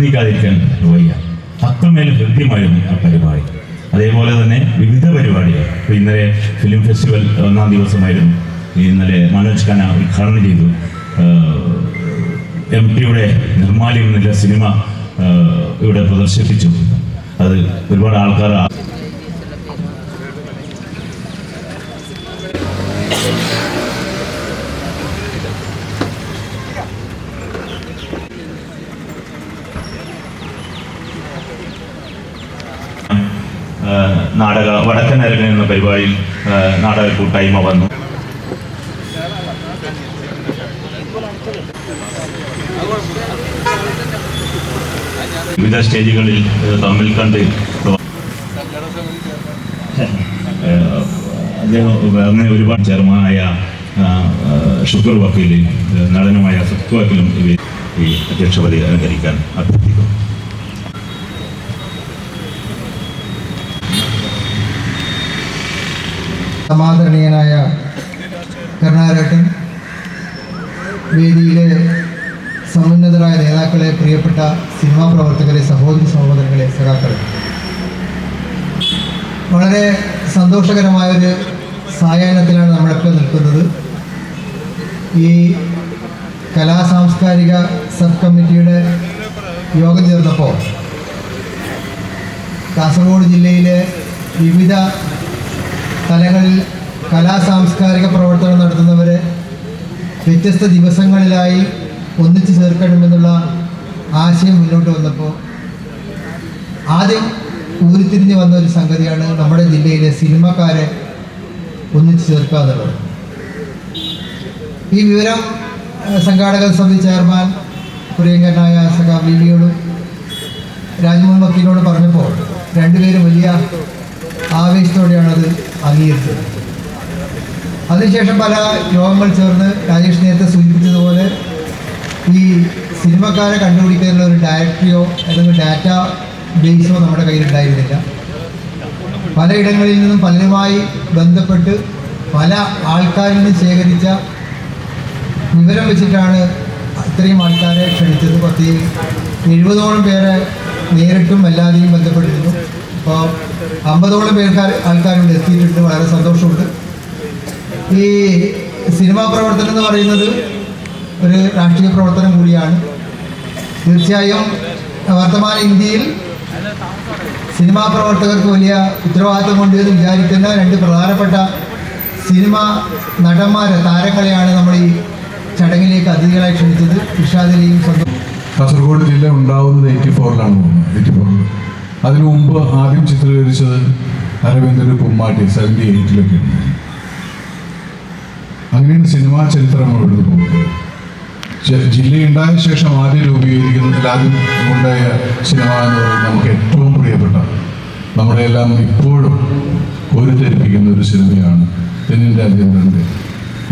നിൽക്കാതിരിക്കാൻ വയ്യ. അത്രമേലും ഹൃദ്യമായിരുന്നു ആ പരിപാടി. അതേപോലെ തന്നെ വിവിധ പരിപാടികൾ. ഇപ്പോൾ ഇന്നലെ ഫിലിം ഫെസ്റ്റിവൽ ഒന്നാം ദിവസമായിരുന്നു. ഇന്നലെ മനോജ് ഖാന ഉദ്ഘാടനം ചെയ്തു. എം ടിയുടെ നിർമ്മാല്യം എന്നുള്ള സിനിമ ഇവിടെ പ്രദർശിപ്പിച്ചു. അത് ഒരുപാട് ആൾക്കാർ നാടക വടക്കൻ അരങ്ങൻ എന്ന പരിപാടിയിൽ നാടക കൂട്ടായ്മ വന്നു. വിവിധ സ്റ്റേജുകളിൽ തമ്മിൽ കണ്ട് അദ്ദേഹം അങ്ങനെ ഒരുപാട് ചെയർമാനായ ഷുഗർ വക്കീൽ നടനുമായ സത്യ വക്കീലും ഈ അധ്യക്ഷപതി അലങ്കരിക്കാൻ അഭ്യർത്ഥിക്കുന്നു. സമാദരണീയനായ കരുണാരേട്ടൻ വേദിയിലെ സമുന്നതരായ നേതാക്കളെ പ്രിയപ്പെട്ട സിനിമാ പ്രവർത്തകരെ സഹോദരി സഹോദരങ്ങളെ സഖാക്കളെ. വളരെ സന്തോഷകരമായൊരു സായാഹ്നത്തിലാണ് നമ്മളൊക്കെ നിൽക്കുന്നത്. ഈ കലാ സാംസ്കാരിക സബ് കമ്മിറ്റിയുടെ യോഗം ചേർന്നപ്പോൾ കാസർഗോഡ് ജില്ലയിലെ വിവിധ തലങ്ങളിൽ കലാ സാംസ്കാരിക പ്രവർത്തനം നടത്തുന്നവരെ വ്യത്യസ്ത ദിവസങ്ങളിലായി ഒന്നിച്ചു ചേർക്കണമെന്നുള്ള ആശയം മുന്നോട്ട് വന്നപ്പോൾ ആദ്യം ഊരിത്തിരിഞ്ഞ് വന്ന ഒരു സംഗതിയാണ് നമ്മുടെ ജില്ലയിലെ സിനിമക്കാരെ ഒന്നിച്ചു ചേർക്കുക എന്നുള്ളത്. ഈ വിവരം സംഘാടക സമിതി ചെയർമാൻ പ്രിയങ്കരനായ സഖാ ബിബിയോടും രാജ്മോഹൻ വക്കീലിനോട് പറഞ്ഞപ്പോൾ രണ്ടുപേരും വലിയ ആവേശത്തോടെയാണത് അംഗീകരിച്ചത് അതിനുശേഷം പല യോഗങ്ങൾ ചേർന്ന് രാജേഷ് നേരത്തെ സൂചിപ്പിച്ചതുപോലെ ഈ സിനിമക്കാരെ കണ്ടുപിടിക്കാനുള്ള ഒരു ഡയറക്ടറിയോ അല്ലെങ്കിൽ ഡാറ്റ ബേസോ നമ്മുടെ കയ്യിലുണ്ടായിരുന്നില്ല. പലയിടങ്ങളിൽ നിന്നും പലരുമായി ബന്ധപ്പെട്ട് പല ആൾക്കാരിൽ നിന്നും ശേഖരിച്ച വിവരം വെച്ചിട്ടാണ് ഇത്രയും ആൾക്കാരെ ക്ഷണിച്ചത്. പത്ത് എഴുപതോളം പേരെ നേരിട്ടും അല്ലാതെയും ബന്ധപ്പെട്ടിരുന്നു. അപ്പോൾ അമ്പതോളം പേർക്കാർ ആൾക്കാരിവിടെ എത്തിയിട്ടുണ്ട് വളരെ സന്തോഷമുണ്ട്. ഈ സിനിമാ പ്രവർത്തനം എന്ന് പറയുന്നത് ഒരു രാഷ്ട്രീയ പ്രവർത്തനം കൂടിയാണ്. തീർച്ചയായും വർത്തമാന ഇന്ത്യയിൽ സിനിമാ പ്രവർത്തകർക്ക് വലിയ ഉത്തരവാദിത്തമുണ്ട് എന്ന് വിചാരിക്കുന്ന രണ്ട് പ്രധാനപ്പെട്ട സിനിമ നടന്മാരെ താരങ്ങളെയാണ് നമ്മൾ ഈ ചടങ്ങിലേക്ക് അതിഥികളായി ക്ഷണിച്ചത്. ഇഷാദിലെയും കാസർഗോഡ് ജില്ല ഉണ്ടാവുന്നത് എയ്റ്റി ഫോറിലാണ് എയ്റ്റി ഫോറിൽ അതിനു മുമ്പ് ആദ്യം ചിത്രീകരിച്ചത് അരവിന്ദന് കുമ്മാട്ടി സെവന്റി എയ്റ്റിലൊക്കെ അങ്ങനെയാണ് സിനിമാ ചരിത്രം എഴുതി പോകുന്നത്. ജില്ലയുണ്ടായ ശേഷം ആദ്യം രൂപീകരിക്കുന്നതിൽ ആദ്യം ഉണ്ടായ സിനിമ എന്ന് പറയുന്നത് നമുക്ക് ഏറ്റവും പ്രിയപ്പെട്ട നമ്മുടെ എല്ലാം ഇപ്പോഴും കോരിത്തെരിപ്പിക്കുന്ന ഒരു സിനിമയാണ് തെന്നിന്റെ രാജേന്ദ്രന്റെ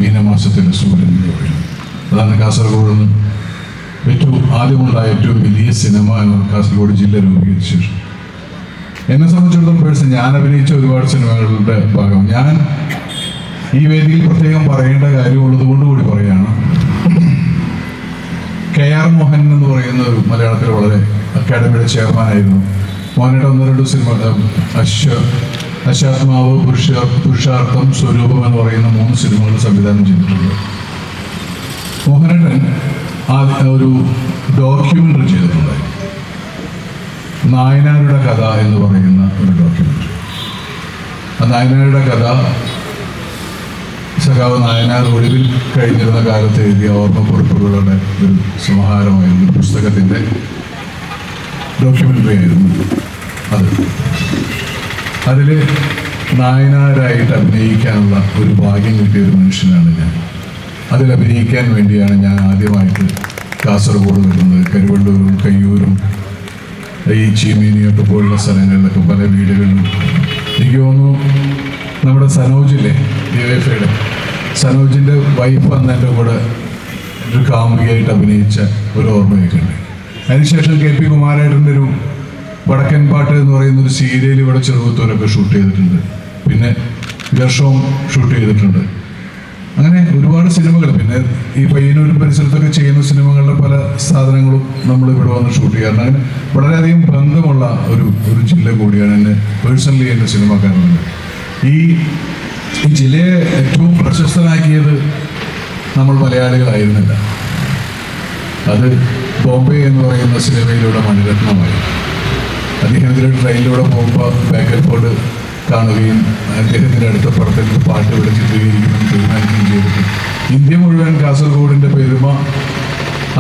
മീനമാസത്തിലെ സൂര്യൻ അതാണ് കാസർഗോഡ് ഏറ്റവും ആദ്യമുണ്ടായ ഏറ്റവും വലിയ സിനിമ എന്ന് കാസർഗോഡ് ജില്ല രൂപീകരിച്ച ശേഷം. എന്നെ സംബന്ധിച്ചിടത്തോളം പേഴ്സൺ ഞാൻ അഭിനയിച്ച ഒരുപാട് സിനിമകളുടെ ഭാഗം. ഞാൻ ഈ വേദിയിൽ പ്രത്യേകം പറയേണ്ട കാര്യമുള്ളത് കൊണ്ട് കൂടി പറയാണ് കെ ആർ മോഹൻ എന്ന് പറയുന്ന ഒരു മലയാളത്തിൽ വളരെ അക്കാഡമിയുടെ ചെയർമാനായിരുന്നു മോഹനയുടെ ഒന്ന് രണ്ട് സിനിമ അശ്വ അശാത്മാവ് പുരുഷ പുരുഷാർത്ഥം സ്വരൂപം എന്ന് പറയുന്ന മൂന്ന് സിനിമകൾ സംവിധാനം ചെയ്തിട്ടുണ്ട്. മോഹനേട്ടൻ ആ ഒരു ഡോക്യുമെന്ററി ചെയ്തിട്ടുണ്ടായി നായനാരുടെ കഥ എന്ന് പറയുന്ന ഒരു ഡോക്യുമെന്ററി ആ നായനാരുടെ കഥ സഖാവ് നായനാർ ഒളിവിൽ കഴിഞ്ഞിരുന്ന കാലത്ത് എഴുതിയ ഓർമ്മക്കുറിപ്പുകളുടെ ഒരു സമാഹാരമായിരുന്നു പുസ്തകത്തിന്റെ ഡോക്യുമെന്ററി ആയിരുന്നു അത്. അതിൽ നായനാരായിട്ട് അഭിനയിക്കാനുള്ള ഒരു ഭാഗ്യം കിട്ടിയ ഒരു മനുഷ്യനാണ് ഞാൻ. അതിൽ അഭിനയിക്കാൻ വേണ്ടിയാണ് ഞാൻ ആദ്യമായിട്ട് കാസർഗോഡ് വരുന്നത് കരുവള്ളൂരും കയ്യൂരും ഈ ചീമേനിയൊക്കെ പോലുള്ള സ്ഥലങ്ങളിലൊക്കെ പല വീടുകളിലും. എനിക്ക് തോന്നുന്നു നമ്മുടെ സനോജില്ലേ ഡിവൈഫയുടെ സനോജിന്റെ വൈഫ് അന്ന് എന്റെ കൂടെ ഒരു കാമുകിയായിട്ട് അഭിനയിച്ച ഒരു ഓർമ്മയൊക്കെ ഉണ്ട് അതിനുശേഷം കെ പി കുമാരേട്ടന്റെ ഒരു വടക്കൻ പാട്ട് എന്ന് പറയുന്ന ഒരു സീരിയൽ ഇവിടെ ചെറുപ്പത്തൂരൊക്കെ ഷൂട്ട് ചെയ്തിട്ടുണ്ട്. പിന്നെ വർഷവും ഷൂട്ട് ചെയ്തിട്ടുണ്ട്. അങ്ങനെ ഒരുപാട് സിനിമകൾ പിന്നെ ഈ പയ്യന്നൂരും പരിസരത്തൊക്കെ ചെയ്യുന്ന സിനിമകളുടെ പല സാധനങ്ങളും നമ്മൾ ഇവിടെ വന്ന് ഷൂട്ട് ചെയ്യാറുണ്ട്. അങ്ങനെ വളരെയധികം ബന്ധമുള്ള ഒരു ഒരു ജില്ല കൂടിയാണ് എന്നെ പേഴ്സണലി എന്റെ കാണുന്നത്. ഈ ഈ ജില്ലയെ ഏറ്റവും പ്രശസ്തനാക്കിയത് നമ്മൾ മലയാളികളായിരുന്നില്ല. അത് ബോംബെ എന്ന് പറയുന്ന സിനിമയിലൂടെ മണിരത്നമായി അദ്ദേഹത്തിന്റെ ട്രെയിനിലൂടെ പോകുമ്പോൾ ബേക്കൽ ഫോർഡ് കാണുകയും അദ്ദേഹത്തിന്റെ അടുത്ത പടത്തിൽ പാട്ട് ഇവിടെ തീരുമാനിക്കുകയും ചെയ്തിട്ട് ഇന്ത്യ മുഴുവൻ കാസർഗോഡിന്റെ പെരുമ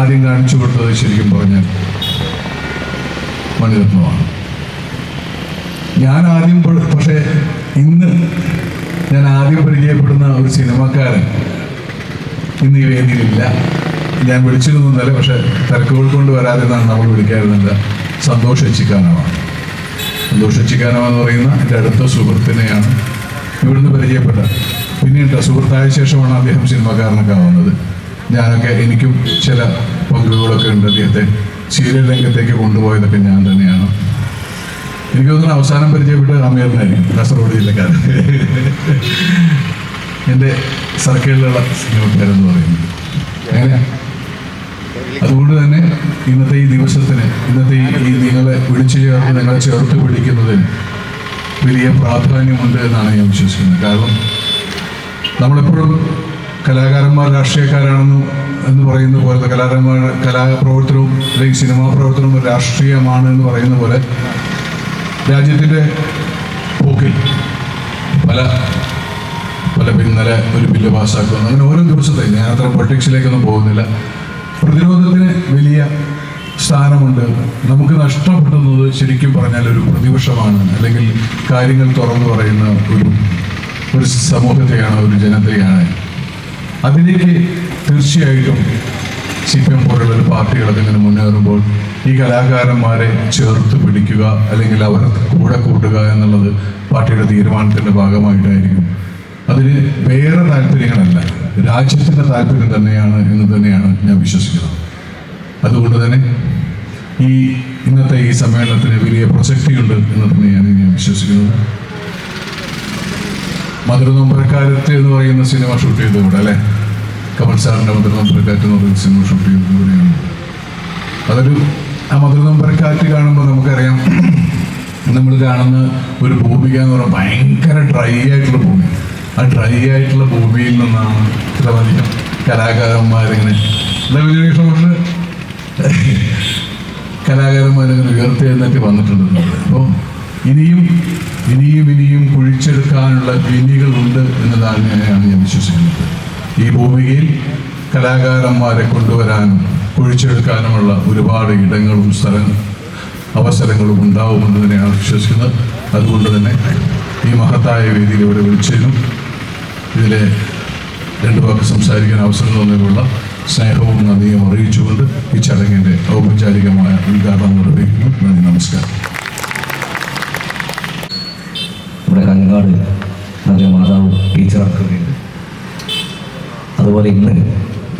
ആദ്യം കാണിച്ചു കൊടുത്തത് ശരിക്കും പറഞ്ഞാൽ മണിരത്നമാണ്. ഞാൻ ആദ്യം പക്ഷേ ഇന്ന് ഞാൻ ആദ്യം പരിചയപ്പെടുന്ന ഒരു സിനിമക്കാരൻ ഇന്ന് ഈ വേദിയിലില്ല. ഞാൻ വിളിച്ചിരുന്നു എന്നല്ല പക്ഷെ തിരക്കുകൾ കൊണ്ട് വരാതെന്നാണ് നമ്മൾ വിളിക്കാറുണ്ട് സന്തോഷ് എച്ചിക്കാനമാണ് എന്ന് പറയുന്ന എന്റെ അടുത്ത സുഹൃത്തിനെയാണ് ഇവിടുന്ന് പരിചയപ്പെട്ട പിന്നീട് സുഹൃത്തായ ശേഷമാണ് അദ്ദേഹം സിനിമാക്കാരനൊക്കെ ആവുന്നത്. ഞാനൊക്കെ എനിക്കും ചില പങ്കുകളൊക്കെ ഉണ്ട് അദ്ദേഹത്തെ സീരിയൽ രംഗത്തേക്ക് കൊണ്ടുപോയതൊക്കെ ഞാൻ തന്നെയാണ്. എനിക്ക് തോന്നുന്നു അവസാനം പരിചയപ്പെട്ട അമീറിനായിരിക്കും കാസർഗോഡ് ജില്ലക്കാരൻ. എന്റെ സർക്കിളിലുള്ള സിനിമക്കാരെന്ന് പറയുന്നത്. അങ്ങനെ അതുകൊണ്ട് തന്നെ ഇന്നത്തെ ഈ ദിവസത്തിന് ഇന്നത്തെ ഈ നിങ്ങളെ വിളിച്ചു ചേർത്ത് നിങ്ങളെ ചേർത്ത് പിടിക്കുന്നതിന് വലിയ പ്രാധാന്യമുണ്ട് എന്നാണ് ഞാൻ വിശ്വസിക്കുന്നത്. കാരണം നമ്മളെപ്പോഴും കലാകാരന്മാർ രാഷ്ട്രീയക്കാരാണെന്നും എന്ന് പറയുന്ന പോലെ കലാകാരന്മാർ കലാപ്രവർത്തനവും അല്ലെങ്കിൽ സിനിമാ പ്രവർത്തനവും രാഷ്ട്രീയമാണ് എന്ന് പറയുന്ന പോലെ രാജ്യത്തിന്റെ പോക്കിൽ പല പല ഇന്നലെ ഒരു ബില്ല് പാസ്സാക്കുന്നു. അങ്ങനെ ഓരോ ദിവസത്തെ ഞാൻ അത്ര പൊളിറ്റിക്സിലേക്കൊന്നും പോകുന്നില്ല. പ്രതിരോധത്തിന് വലിയ സ്ഥാനമുണ്ട്. നമുക്ക് നഷ്ടപ്പെടുന്നത് ശരിക്കും പറഞ്ഞാൽ ഒരു പ്രതിപക്ഷമാണ്. അല്ലെങ്കിൽ കാര്യങ്ങൾ തുറന്നു പറയുന്ന ഒരു ഒരു സമൂഹത്തെയാണ് ഒരു ജനതയാണ് അതിലേക്ക് തീർച്ചയായിട്ടും സി പി എം പോലുള്ള പാർട്ടികളൊക്കെ ഇങ്ങനെ മുന്നേറുമ്പോൾ ഈ കലാകാരന്മാരെ ചേർത്ത് പിടിക്കുക അല്ലെങ്കിൽ അവരെ കൂടെ കൂട്ടുക എന്നുള്ളത് പാർട്ടിയുടെ തീരുമാനത്തിന്റെ ഭാഗമായിട്ടായിരിക്കും. അതിന് വേറെ താല്പര്യങ്ങളല്ല. രാജ്യത്തിന്റെ താല്പര്യം തന്നെയാണ് എന്ന് തന്നെയാണ് ഞാൻ വിശ്വസിക്കുന്നത്. അതുകൊണ്ട് തന്നെ ഈ ഇന്നത്തെ ഈ സമ്മേളനത്തിന് വലിയ പ്രസക്തിയുണ്ട് എന്ന് തന്നെയാണ് ഞാൻ വിശ്വസിക്കുന്നത്. മധുരനൊമ്പരക്കാരത്ത് എന്ന് പറയുന്ന സിനിമ ഷൂട്ട് ചെയ്തത് ഇവിടെ അല്ലേ? കമൽ സാറിന്റെ മധുരനൊമ്പരക്കാറ്റ് എന്ന് പറയുന്ന സിനിമ ഷൂട്ട് ചെയ്തത് ഇവിടെയാണ് അതൊരു ആ മധുരനൊമ്പരക്കാറ്റ് കാണുമ്പോൾ നമുക്കറിയാം നമ്മൾ കാണുന്ന ഒരു ഭൂമിക എന്ന് പറഞ്ഞാൽ ഭയങ്കര ഡ്രൈ ആയിട്ടുള്ള ഭൂമി ആ ഡ്രൈ ആയിട്ടുള്ള ഭൂമിയിൽ നിന്നാണ് ഇത്രയധികം കലാകാരന്മാരിങ്ങനെ വിജയകൃഷ്ണ കലാകാരന്മാരിങ്ങനെ ഉയർത്തെഴുന്നേറ്റ് വന്നിട്ടുണ്ട് അപ്പോൾ ഇനിയും ഇനിയും ഇനിയും കുഴിച്ചെടുക്കാനുള്ള വിനികളുണ്ട് എന്നതാണ് ഞാൻ വിശ്വസിക്കുന്നത്. ഈ ഭൂമിയിൽ കലാകാരന്മാരെ കൊണ്ടുവരാനും കുഴിച്ചെടുക്കാനുമുള്ള ഒരുപാട് ഇടങ്ങളും സ്ഥല അവസരങ്ങളും ഉണ്ടാവുമെന്ന് തന്നെയാണ് വിശ്വസിക്കുന്നത്. അതുകൊണ്ട് തന്നെ ഈ മഹത്തായ വേദിയിൽ ഇവിടെ വിളിച്ചതിനും ഇതിലെ രണ്ടു വാക്ക് സംസാരിക്കാൻ അവസരം തന്നതിനുള്ള സ്നേഹവും നന്ദിയും അറിയിച്ചുകൊണ്ട് ഈ ചടങ്ങിന്റെ ഔപചാരികമായ ഉദ്ഘാടനം നിർവഹിക്കുന്നു. നന്ദി നമസ്കാരം. നമ്മുടെ കങ്ങാട് നല്ല മാതാവ് ടീച്ചറാക്കുന്നുണ്ട് അതുപോലെ ഇന്ന്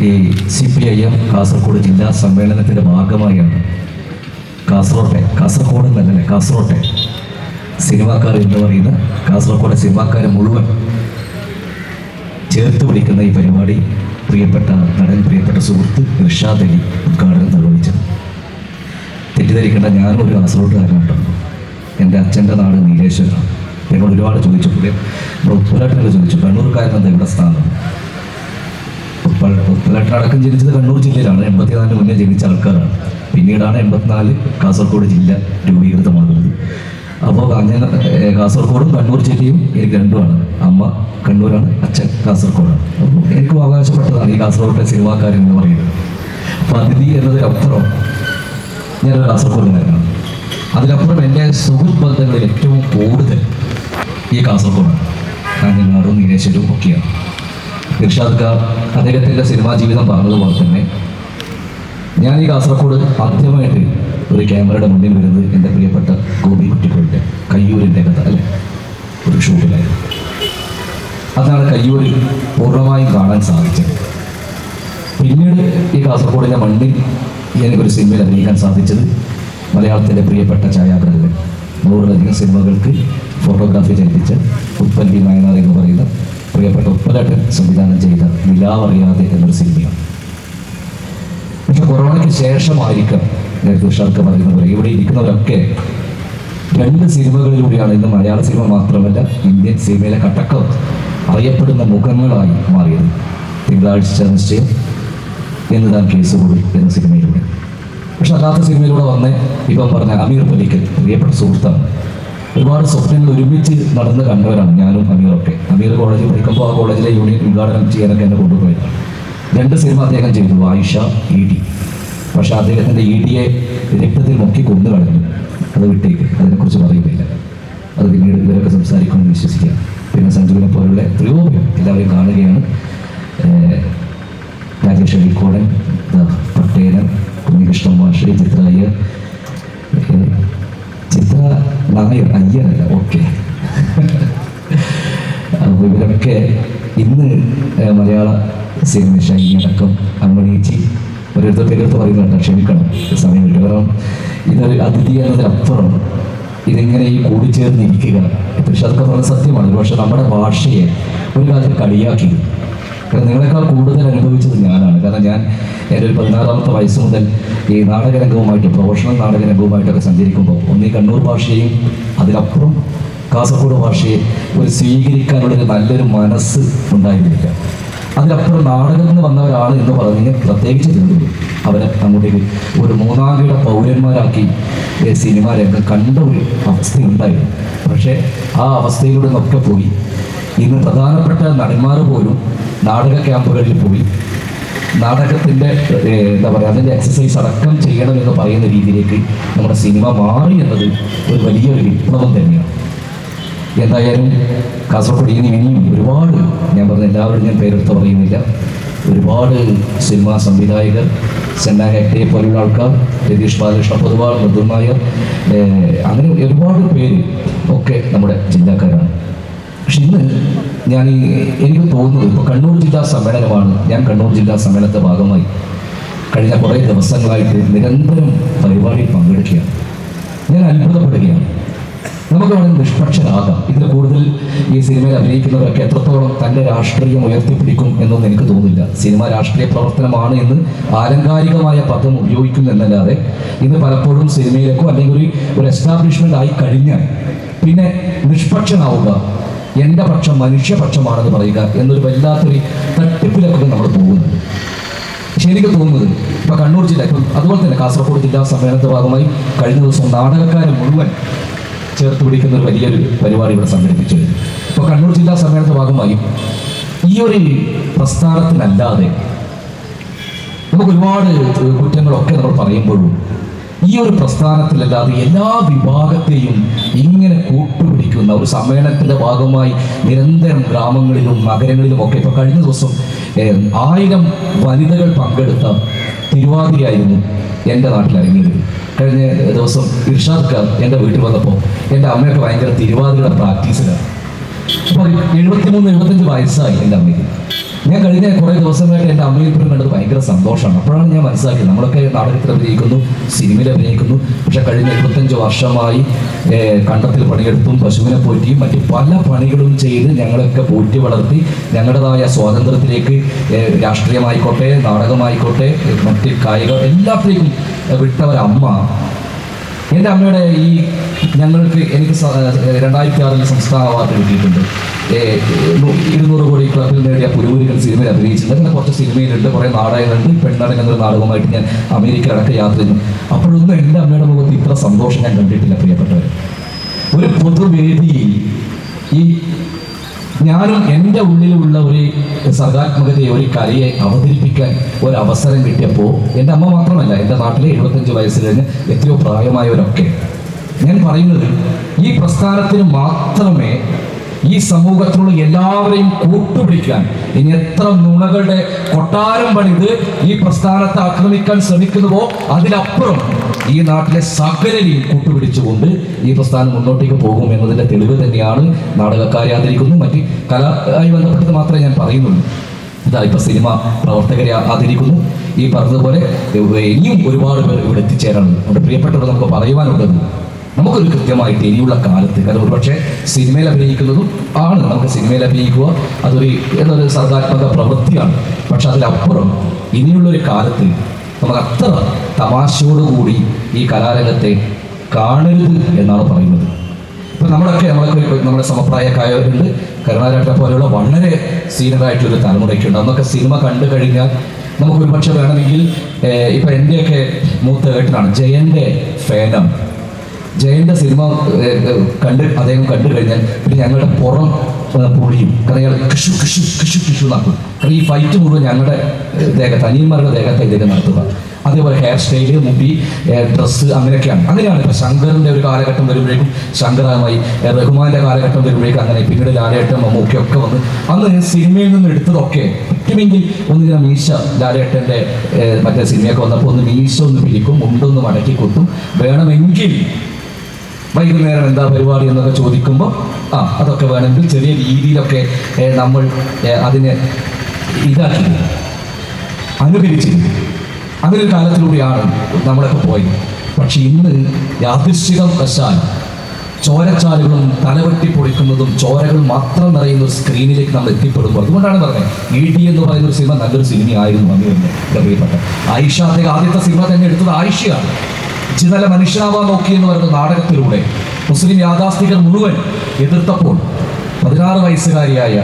ഈ C P I M Kasaragod ജില്ലാ സമ്മേളനത്തിന്റെ ഭാഗമായാണ് കാസർകോട്ടെ കാസർഗോഡ് എന്നല്ലേ കാസർകോട്ടെ സിനിമാക്കാർ എന്ന് പറയുന്ന കാസർഗോഡ് സിനിമാക്കാർ മുഴുവൻ ചേർത്ത് പിടിക്കുന്ന ഈ പരിപാടി പ്രിയപ്പെട്ട നടൻ പ്രിയപ്പെട്ട സുഹൃത്ത് ഇർഷാദ് അലി ഉദ്ഘാടനം നിർവഹിച്ചത് തെറ്റിദ്ധരിക്കേണ്ട ഞാനും ഒരു കാസർഗോഡുകാരനാണ് എന്റെ അച്ഛന്റെ നാട് നീലേശ്വരമാണ് എന്നോട് ഒരുപാട് ചോദിച്ചു. പുള്ളി ഉപ്പലാട്ടിനൊക്കെ ചോദിച്ചു കണ്ണൂർക്കാരനെന്താ ഇവിടെ സ്ഥാനം? ഉപ്പലാട്ടിന് അടക്കം ജനിച്ചത് കണ്ണൂർ ജില്ലയിലാണ്. എൺപത്തിനാലിന് മുന്നേ ജനിച്ച ആൾക്കാരാണ്. പിന്നീടാണ് എൺപത്തിനാല് കാസർഗോഡ് ജില്ല രൂപീകൃതമാകുന്നത്. അപ്പോൾ ഞാൻ കാസർഗോഡും കണ്ണൂർ ജില്ലയും എനിക്ക് രണ്ടുമാണ്. അമ്മ കണ്ണൂരാണ് അച്ഛൻ കാസർഗോഡാണ്. അപ്പോൾ എനിക്കും അവകാശപ്പെട്ടതാണ് ഈ കാസർഗോഡിലെ സിനിമാക്കാരൻ എന്ന് പറയുന്നത്. അപ്പോൾ അതിഥി എന്നതിനപ്പുറം ഞാൻ കാസർഗോഡുകാരനാണ്. അതിനപ്പുറം എന്റെ സുഹൃത്ത് ബന്ധങ്ങളിൽ ഏറ്റവും കൂടുതൽ ഈ കാസർഗോഡാണ്. കാഞ്ഞങ്ങാടും നീലേശ്വരവും ഒക്കെയാണ്. ഇർഷാദ് ഖാൻ അദ്ദേഹത്തിന്റെ സിനിമാ ജീവിതം പറഞ്ഞതുപോലെ തന്നെ ഞാൻ ഈ കാസർഗോഡ് ആദ്യമായിട്ട് ഒരു ക്യാമറയുടെ മുന്നിൽ വരുന്നത് എന്റെ പ്രിയപ്പെട്ട ഗോപി കുട്ടികളുടെ കയ്യൂരിന്റെ കഥ അല്ലേ? ഒരു ഷൂട്ടിലായിരുന്നു. അതാണ് കയ്യൂരിൽ പൂർണമായും കാണാൻ സാധിച്ചത്. പിന്നീട് ഈ കാസർഗോഡിന്റെ മണ്ണിൽ എനിക്കൊരു സിനിമയിൽ അഭിനയിക്കാൻ സാധിച്ചത് മലയാളത്തിന്റെ പ്രിയപ്പെട്ട ഛായാഗ്രഹകൻ. നൂറിലധികം സിനിമകൾക്ക് ഫോട്ടോഗ്രാഫി ചെയ്യിപ്പിച്ച ഉപ്പല്ലി മയനാർ എന്ന് പറയുന്ന പ്രിയപ്പെട്ട ഉപ്പലട്ടൻ സംവിധാനം ചെയ്ത നിലാവറിയാതെ എന്നൊരു സിനിമയാണ്. പക്ഷെ കൊറോണയ്ക്ക് ശേഷമായിരിക്കാം നേരത്തെ ഉഷാർക്ക് പറയുന്ന പോലെ. ഇവിടെ ഇരിക്കുന്നവരൊക്കെ രണ്ട് സിനിമകളിലൂടെയാണ് ഇന്ന് മലയാള സിനിമ മാത്രമല്ല ഇന്ത്യൻ സിനിമയിലെ കട്ടക്ക അറിയപ്പെടുന്ന മുഖങ്ങളായി മാറിയത്. തിങ്കളാഴ്ച നിശ്ചയം എന്ന് താൻ കേസ് കൂടി എന്ന സിനിമയിലൂടെ. പക്ഷെ അല്ലാത്ത സിനിമയിലൂടെ വന്ന് ഇപ്പം പറഞ്ഞ അമീർ പലിക്കൽ പ്രിയപ്പെട്ട സുഹൃത്താണ്. ഒരുപാട് സ്വപ്നങ്ങൾ ഒരുമിച്ച് നടന്ന് കണ്ടവരാണ് ഞാനും അമീറൊക്കെ. അമീർ കോളേജിൽ പഠിക്കുമ്പോൾ ആ കോളേജിലെ യൂണിയൻ ഉദ്ഘാടനം ചെയ്യാനൊക്കെ എന്നെ കൊണ്ടുപോയതാണ് രണ്ട് സിനിമ അദ്ദേഹം ചെയ്തു ആയിഷ ഇ ഡി. പക്ഷെ അദ്ദേഹത്തിന്റെ ഇ രക്തത്തിൽ മുക്കി കൊന്നു കളഞ്ഞു. അത് വിട്ടേക്ക്. അതിനെക്കുറിച്ച് പറയുന്നില്ല. അത് പിന്നീട് ഇവരൊക്കെ സംസാരിക്കുമെന്ന് വിശ്വസിക്കാം. പിന്നെ സഞ്ജുവിനെ പോലുള്ള എത്രയോ പേർ എല്ലാവരെയും കാണുകയാണ്. രാജേഷ് അഴിക്കോടൻ പട്ടേലൻ കുഞ്ഞികൃഷ്ണ മാഷ് ചിത്ര അയ്യർ. ചിത്ര നായർ അയ്യറല്ല ഓക്കെ. ഇവരൊക്കെ ഇന്ന് മലയാള സിനിമ ശൈലി അടക്കം അമ്മണീച്ചി ഓരോരുത്തർ പേരെടുത്ത് പറയുന്നുണ്ട്. ക്ഷമിക്കണം സമയം കിട്ടും കാരണം ഇതൊരു അതിഥി എന്നതിനപ്പുറം ഇതിങ്ങനെ ഈ കൂടിച്ചേർന്നിരിക്കുക. പക്ഷെ അതൊക്കെ പറഞ്ഞ സത്യമാണ്. പക്ഷെ നമ്മുടെ ഭാഷയെ ഒരു കാലത്ത് കളിയാക്കി. കാരണം നിങ്ങളെക്കാൾ കൂടുതൽ അനുഭവിച്ചത് ഞാനാണ്. കാരണം ഞാൻ എന്റെ ഒരു പതിനാറാമത്തെ വയസ്സ് മുതൽ ഈ നാടകരംഗവുമായിട്ട് പ്രൊഫഷണൽ നാടകരംഗവുമായിട്ടൊക്കെ സഞ്ചരിക്കുമ്പോൾ ഒന്ന് കണ്ണൂർ ഭാഷയും അതിനപ്പുറം കാസർഗോഡ് ഭാഷയെ ഒരു സ്വീകരിക്കാനുള്ളൊരു നല്ലൊരു മനസ്സ് ഉണ്ടായിരുന്നില്ല. അതിനപ്പുറം നാടകത്തിൽ നിന്ന് വന്ന ഒരാൾ എന്ന് പറഞ്ഞ് പ്രത്യേകിച്ച് തീർന്നു അവരെ നമ്മുടെ ഒരു മൂന്നാംകിട പൗരന്മാരാക്കി സിനിമ രംഗം കണ്ട ഒരു അവസ്ഥയുണ്ടായിരുന്നു പക്ഷേ ആ അവസ്ഥയിലൂടെ നിന്നൊക്കെ പോയി. ഇന്ന് പ്രധാനപ്പെട്ട നടന്മാർ പോലും നാടക ക്യാമ്പുകളിൽ പോയി. നാടകത്തിന്റെ എന്താ പറയുക അതിന്റെ എക്സസൈസ് അടക്കം ചെയ്യണമെന്ന് പറയുന്ന രീതിയിലേക്ക് നമ്മുടെ സിനിമ മാറി എന്നത് ഒരു വലിയൊരു വിപ്ലവം തന്നെയാണ്. എന്തായാലും കാസർഗോഡ് ഇനി ഇനിയും ഒരുപാട് ഞാൻ പറഞ്ഞ എല്ലാവരും ഞാൻ പേരെടുത്ത് പറയുന്നില്ല. ഒരുപാട് സിനിമാ സംവിധായകർ സെന്ന ഹെക്ടയെ പോലുള്ള ആൾക്കാർ രതീഷ് ബാലകൃഷ്ണ പൊതുവാൾ മൃദുൽ നായർ അങ്ങനെ ഒരുപാട് പേര് ഒക്കെ നമ്മുടെ ജില്ലക്കാരാണ്. പക്ഷെ ഇന്ന് ഞാൻ ഈ എനിക്ക് തോന്നുന്നത് ഇപ്പോൾ കണ്ണൂർ ജില്ലാ സമ്മേളനമാണ് ഞാൻ കണ്ണൂർ ജില്ലാ സമ്മേളനത്തെ ഭാഗമായി. കഴിഞ്ഞ കുറേ ദിവസങ്ങളായിട്ട് നിരന്തരം പരിപാടിയിൽ പങ്കെടുക്കുകയാണ്. ഞാൻ അത്ഭുതപ്പെടുകയാണ്. നമുക്ക് വേണമെങ്കിൽ നിഷ്പക്ഷനാകാം ഇതിൽ കൂടുതൽ ഈ സിനിമയിൽ അഭിനയിക്കുന്നവരൊക്കെ എത്രത്തോളം തന്റെ രാഷ്ട്രീയം ഉയർത്തിപ്പിടിക്കും എന്നൊന്നും എനിക്ക് തോന്നുന്നില്ല. സിനിമ രാഷ്ട്രീയ പ്രവർത്തനമാണ് എന്ന് ആലങ്കാരികമായ പദം ഉപയോഗിക്കുന്നു എന്നല്ലാതെ ഇന്ന് പലപ്പോഴും സിനിമയിലേക്കോ അല്ലെങ്കിൽ ഒരു ഒരു എസ്റ്റാബ്ലിഷ്മെന്റ് ആയി കഴിഞ്ഞാൽ പിന്നെ നിഷ്പക്ഷനാവുക എന്റെ പക്ഷം മനുഷ്യപക്ഷമാണെന്ന് പറയുക എന്നൊരു വല്ലാത്തൊരു തട്ടിപ്പിലൊക്കെ നമ്മൾ പോകുന്നുണ്ട്. പക്ഷെ എനിക്ക് തോന്നുന്നത് ഇപ്പൊ കണ്ണൂർ ജില്ല ഇപ്പം അതുപോലെ തന്നെ കാസർഗോഡ് ജില്ലാ സമ്മേളനത്തിന്റെ ഭാഗമായി കഴിഞ്ഞ ദിവസം നാടകക്കാരെ മുഴുവൻ ചേർത്ത് പിടിക്കുന്ന വലിയൊരു പരിപാടി ഇവിടെ സംഘടിപ്പിച്ചു. ഇപ്പൊ കണ്ണൂർ ജില്ലാ സമ്മേളനത്തിന്റെ ഭാഗമായി ഈ ഒരു പ്രസ്ഥാനത്തിനല്ലാതെ നമുക്ക് ഒരുപാട് കുറ്റങ്ങളൊക്കെ നമ്മൾ പറയുമ്പോഴും ഈ ഒരു പ്രസ്ഥാനത്തിലല്ലാതെ എല്ലാ വിഭാഗത്തെയും ഇങ്ങനെ കൂട്ടുപിടിക്കുന്ന ഒരു സമ്മേളനത്തിന്റെ ഭാഗമായി നിരന്തരം ഗ്രാമങ്ങളിലും നഗരങ്ങളിലും ഒക്കെ ഇപ്പൊ കഴിഞ്ഞ ദിവസം ആയിരം വനിതകൾ പങ്കെടുത്ത തിരുവാതിരയായിരുന്നു. എന്റെ നാട്ടിൽ ഇറങ്ങിയത് കഴിഞ്ഞ ദിവസം ഇർഷാദ് ഖാൻ എന്റെ വീട്ടിൽ വന്നപ്പോൾ എന്റെ അമ്മയൊക്കെ ഭയങ്കര തിരുവാതിരയുടെ പ്രാക്ടീസിലാണ്. അപ്പോൾ എഴുപത്തിമൂന്ന് എഴുപത്തഞ്ച് വയസ്സായി എന്റെ അമ്മയ്ക്ക്. ഞാൻ കഴിഞ്ഞ കുറേ ദിവസങ്ങളായിട്ട് എന്റെ ഇപ്പോഴും കണ്ടത് ഭയങ്കര സന്തോഷമാണ്. അപ്പോഴാണ് ഞാൻ മനസ്സിലാക്കിയത്. നമ്മളൊക്കെ നാടകത്തിൽ അഭിനയിക്കുന്നു സിനിമയിൽ അഭിനയിക്കുന്നു. പക്ഷെ കഴിഞ്ഞ എഴുപത്തഞ്ച് വർഷമായി കണ്ടത്തിൽ പണിയെടുത്തും പശുവിനെ പോറ്റിയും മറ്റു പല പണികളും ചെയ്ത് ഞങ്ങളൊക്കെ പോറ്റി വളർത്തി ഞങ്ങളുടേതായ സ്വാതന്ത്ര്യത്തിലേക്ക് രാഷ്ട്രീയമായിക്കോട്ടെ നാടകമായിക്കോട്ടെ മറ്റ് കായിക എല്ലാത്തിലേക്കും വിട്ട ഒരമ്മ എന്റെ അമ്മയുടെ ഈ ഞങ്ങൾക്ക് എനിക്ക് രണ്ടായിരത്തി ആറിൽ സംസ്ഥാന അവാർഡ് കിട്ടിയിട്ടുണ്ട്. ഇരുന്നൂറ് കോടി ക്ലബിൽ നേടിയ പുരൂരികൾ സിനിമയിൽ അഭിനയിച്ചിട്ടുണ്ട്. അങ്ങനെ കുറച്ച് സിനിമയിലുണ്ട്. കുറേ നാടകങ്ങളുണ്ട്. പെണ്ണടങ്ങ് എന്നൊരു നാടകമായിട്ട് ഞാൻ അമേരിക്ക അടക്കം യാത്ര ചെയ്യുന്നു. അപ്പോഴൊന്നും എന്റെ അമ്മയുടെ മുഖത്ത് ഇത്ര സന്തോഷം ഞാൻ കണ്ടിട്ടില്ല പ്രിയപ്പെട്ടവർ ഒരു പൊതുവേദിയിൽ ഈ ഞാനും എന്റെ ഉള്ളിലുള്ള ഒരു സർഗാത്മകതയെ ഒരു കലയെ അവതരിപ്പിക്കാൻ ഒരു അവസരം കിട്ടിയപ്പോൾ എന്റെ അമ്മ മാത്രമല്ല എന്റെ നാട്ടിലെ എഴുപത്തഞ്ച് വയസ്സിൽ കഴിഞ്ഞ് എത്രയോ പ്രായമായവരൊക്കെ. ഞാൻ പറയുന്നത് ഈ പ്രസ്ഥാനത്തിന് മാത്രമേ ഈ സമൂഹത്തിലുള്ള എല്ലാവരെയും കൂട്ടുപിടിക്കാൻ. ഇനി എത്ര നുണകളുടെ കൊട്ടാരം പണിത് ഈ പ്രസ്ഥാനത്തെ ആക്രമിക്കാൻ ശ്രമിക്കുന്നുവോ അതിനപ്പുറം ഈ നാട്ടിലെ സകലരെയും കൂട്ടുപിടിച്ചുകൊണ്ട് ഈ പ്രസ്ഥാനം മുന്നോട്ടേക്ക് പോകും എന്നതിന്റെ തെളിവ് തന്നെയാണ് നാടകക്കാരെ ആദരിക്കുന്നു മറ്റ് കലയുമായി ബന്ധപ്പെട്ടത് മാത്രമേ ഞാൻ പറയുന്നുള്ളൂ. ഇതാ ഇപ്പൊ സിനിമ പ്രവർത്തകരെ ആദരിക്കുന്നു. ഈ പറഞ്ഞതുപോലെ ഇനിയും ഒരുപാട് പേർ ഇവിടെ എത്തിച്ചേരാനുണ്ട് നമ്മുടെ പ്രിയപ്പെട്ടവർ നമുക്ക് പറയുവാനുള്ളത് നമുക്കൊരു കൃത്യമായിട്ട് ഇനിയുള്ള കാലത്ത് കാരണം ഒരുപക്ഷെ സിനിമയിൽ അഭിനയിക്കുന്നതും ആണ്. നമുക്ക് സിനിമയിൽ അഭിനയിക്കുക അതൊരു എന്നൊരു സർഗാത്മക പ്രവൃത്തിയാണ്. പക്ഷെ അതിലപ്പുറം ഇനിയുള്ളൊരു കാലത്ത് നമുക്ക് അത്ര തമാശയോടുകൂടി ഈ കലാരംഗത്തെ കാണരുത് എന്നാണ് പറയുന്നത്. ഇപ്പം നമ്മളൊക്കെ നമ്മളൊക്കെ നമ്മുടെ സമപ്രായക്കായവരുണ്ട് കരുണാരാട്ട പോലെയുള്ള വളരെ സീനിയറായിട്ടൊരു തലമുറയ്ക്കുണ്ട്. അന്നൊക്കെ സിനിമ കണ്ടു കഴിഞ്ഞാൽ നമുക്ക് ഒരു പക്ഷെ വേണമെങ്കിൽ ഇപ്പം എന്റെയൊക്കെ മൂത്ത ഏട്ടനാണ് ജയന്റെ ഫാനാണ്. ജയന്റെ സിനിമ കണ്ട് അദ്ദേഹം കണ്ടു കഴിഞ്ഞാൽ പിന്നെ ഞങ്ങളുടെ പുറം പൊളിയും കാരണം കൃഷു കൃഷു കൃഷു കിഷു നടക്കും കാരണം ഈ ഫൈറ്റ് മുഴുവൻ ഞങ്ങളുടെ ദേഹത്ത് അനിയന്മാരുടെ ദേഹത്തെ ഇതൊക്കെ നടത്തുക. അതേപോലെ ഹെയർ സ്റ്റൈൽ മുടി ഡ്രസ്സ് അങ്ങനെയൊക്കെയാണ്. അങ്ങനെയാണ് ഇപ്പം ശങ്കറിന്റെ ഒരു കാലഘട്ടം വരുമ്പോഴേക്കും ശങ്കറാമായി റഹ്മാന്റെ കാലഘട്ടം വരുമ്പോഴേക്കും അങ്ങനെ പിന്നീട് ലാലേട്ടൻ മമ്മൂക്കിയൊക്കെ വന്ന് അന്ന് സിനിമയിൽ നിന്ന് എടുത്തതൊക്കെ പറ്റുമെങ്കിൽ ഒന്ന് ഞാൻ മീശ ലാലേട്ടന്റെ മറ്റേ സിനിമയൊക്കെ വന്നപ്പോൾ ഒന്ന് മീശ ഒന്ന് പിരിക്കും മുണ്ടൊന്ന് മടക്കി കൊട്ടും വേണമെങ്കിൽ വൈകുന്നേരം എന്താ പരിപാടി എന്നൊക്കെ ചോദിക്കുമ്പോൾ ആ അതൊക്കെ വേണമെങ്കിൽ ചെറിയ രീതിയിലൊക്കെ നമ്മൾ അതിനെ ഇതാക്കി. അനുകരിച്ച്. അങ്ങനെ ഒരു കാലത്തിലൂടെയാണ് നമ്മളൊക്കെ പോയത്. പക്ഷെ ഇന്ന് യാദൃശ്ചികം വശാൽ ചോരച്ചാലുകളും തലവെട്ടി പൊളിക്കുന്നതും ചോരകൾ മാത്രം നിറയുന്ന ഒരു സ്ക്രീനിലേക്ക് നമ്മൾ എത്തിപ്പെടുമ്പോൾ അതുകൊണ്ടാണ് പറഞ്ഞത് ഇ ഡി എന്ന് പറയുന്ന ഒരു സിനിമ നല്ലൊരു സിനിമയായിരുന്നു അന്ന് തന്നെ പ്രിയപ്പെട്ട. ആയിഷ അദ്ദേഹം ആദ്യത്തെ സിനിമ തന്നെ എടുത്തത് ആയിഷയാണ്. ചിതല മനുഷ്യനാവാൻ നോക്കി എന്ന് പറയുന്ന നാടകത്തിലൂടെ മുസ്ലിം യാഥാസ്ഥികർ മുഴുവൻ എതിർത്തപ്പോൾ പതിനാറ് വയസ്സുകാരിയായ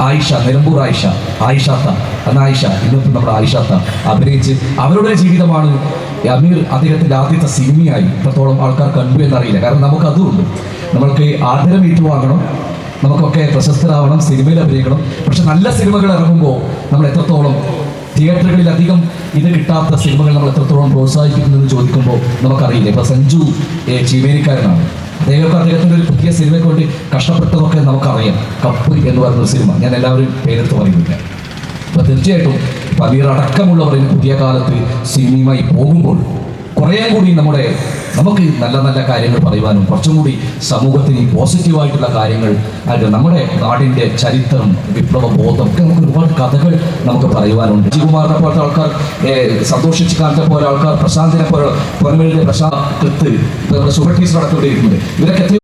ആയിഷ നിലമ്പൂർ ആയിഷ ആയിഷാത്ത അന്ന് ആയിഷ ഇന്നത്തെ നമ്മുടെ ആയിഷാത്ത അഭിനയിച്ച് അവരുടെ ജീവിതമാണ് അമീർ അദ്ദേഹത്തിന്റെ ആദ്യത്തെ സിനിമയായി ഇത്രത്തോളം ആൾക്കാർ കണ്ടു എന്നറിയില്ല. കാരണം നമുക്ക് അതുമുണ്ട് നമ്മൾക്ക് ആദരം ഏറ്റുവാങ്ങണം നമുക്കൊക്കെ പ്രശസ്തരാവണം സിനിമയിൽ അഭിനയിക്കണം. പക്ഷെ നല്ല സിനിമകൾ ഇറങ്ങുമ്പോൾ നമ്മൾ എത്രത്തോളം തിയേറ്ററുകളിൽ അധികം ഇത് കിട്ടാത്ത സിനിമകൾ നമ്മൾ എത്രത്തോളം പ്രോത്സാഹിപ്പിക്കുന്നു ചോദിക്കുമ്പോൾ നമുക്കറിയില്ല? ഇപ്പൊ സഞ്ജു ചീമേരിക്കാരനാണ് അദ്ദേഹം അദ്ദേഹത്തിന്റെ ഒരു പുതിയ സിനിമയ്ക്ക് വേണ്ടി കഷ്ടപ്പെട്ടതൊക്കെ നമുക്കറിയാം. കപ്പ് എന്ന് പറയുന്ന സിനിമ. ഞാൻ എല്ലാവരും പേരെടുത്ത് പറയുന്നില്ല. അപ്പൊ തീർച്ചയായിട്ടും ഇനി പുതിയ കാലത്ത് സിനിമയായി പോകുമ്പോൾ കുറേ കൂടി നമ്മുടെ നമുക്ക് നല്ല നല്ല കാര്യങ്ങൾ പറയുവാനും കുറച്ചും കൂടി സമൂഹത്തിന് പോസിറ്റീവായിട്ടുള്ള കാര്യങ്ങൾ ആയിട്ട് നമ്മുടെ നാടിന്റെ ചരിത്രം വിപ്ലവ ബോധം ഒക്കെ നമുക്ക് ഒരുപാട് കഥകൾ നമുക്ക് പറയുവാനുണ്ട്. ജികുമാറിനെ പോലത്തെ ആൾക്കാർ സന്തോഷിച്ച് കാലത്തെ പോലെ ആൾക്കാർ പ്രശാന്തിനെ പോലെ പൊന്മയുടെ പ്രശാന്ത് നമ്മുടെ സുഹൃത്ത് ടീച്ചർ നടത്തിക്കൊണ്ടിരിക്കുന്നത് ഇവരൊക്കെ